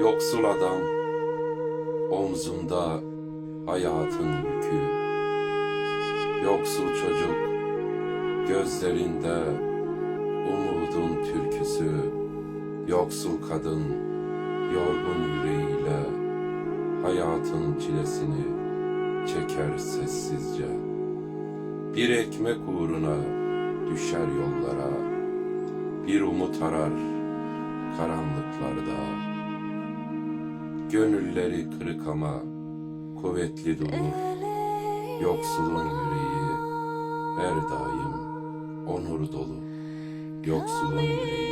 Yoksul adam omzunda hayatın yükü. Yoksul çocuk gözlerinde umudun türküsü. Yoksul kadın yorgun yüreğiyle hayatın çilesini çeker sessizce. Bir ekmek uğruna düşer yollara, bir umut arar karanlıklarda. Gönülleri kırık ama kuvvetli durur. Yoksulun yüreği her daim onur dolu. Yoksulun yüreği